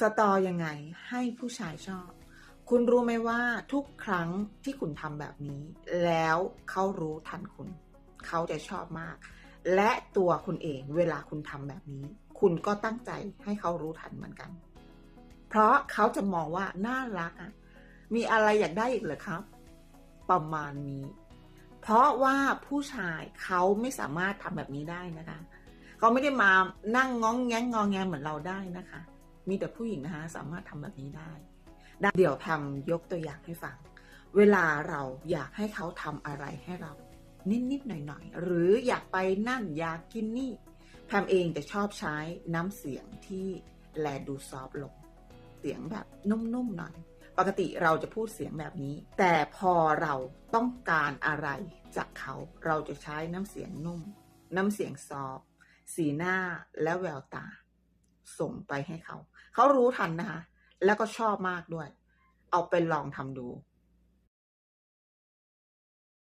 สตอยังไงให้ผู้ชายชอบ คุณรู้ไหมว่าทุกครั้งที่คุณทำแบบนี้ แล้วเขารู้ทันคุณ เขาจะชอบมาก และตัวคุณเองเวลาคุณทำแบบนี้ คุณก็ตั้งใจให้เขารู้ทันเหมือนกัน เพราะเขาจะมองว่าน่ารักอะมีอะไรอยากได้อีกเหรอครับ ประมาณนี้ เพราะว่าผู้ชายเขาไม่สามารถทำแบบนี้ได้นะคะ เขาไม่ได้มานั่งง้องแง้งงองแงเหมือนเราได้นะคะ มีแต่ผู้หญิงนะคะสามารถทำแบบนี้ได้ดเดี๋ยวทำยกตัวอย่างให้ฟัง เวลาเราอยากให้เขาทำอะไรให้เรา นิดๆหน่อยๆ หรืออยากไปนั่นอยากกินนี่แพมเองจะชอบใช้น้ำเสียงที่แลดูซอฟลง เสียงแบบนุ่มๆหน่อย ปกติเราจะพูดเสียงแบบนี้ แต่พอเราต้องการอะไรจากเขา เราจะใช้น้ำเสียงนุ่ม น้ำเสียงซอฟสีหน้าและแววตา ส่งไปให้เขา เขารู้ทันนะคะ แล้วก็ชอบมากด้วย เอาไปลองทำดู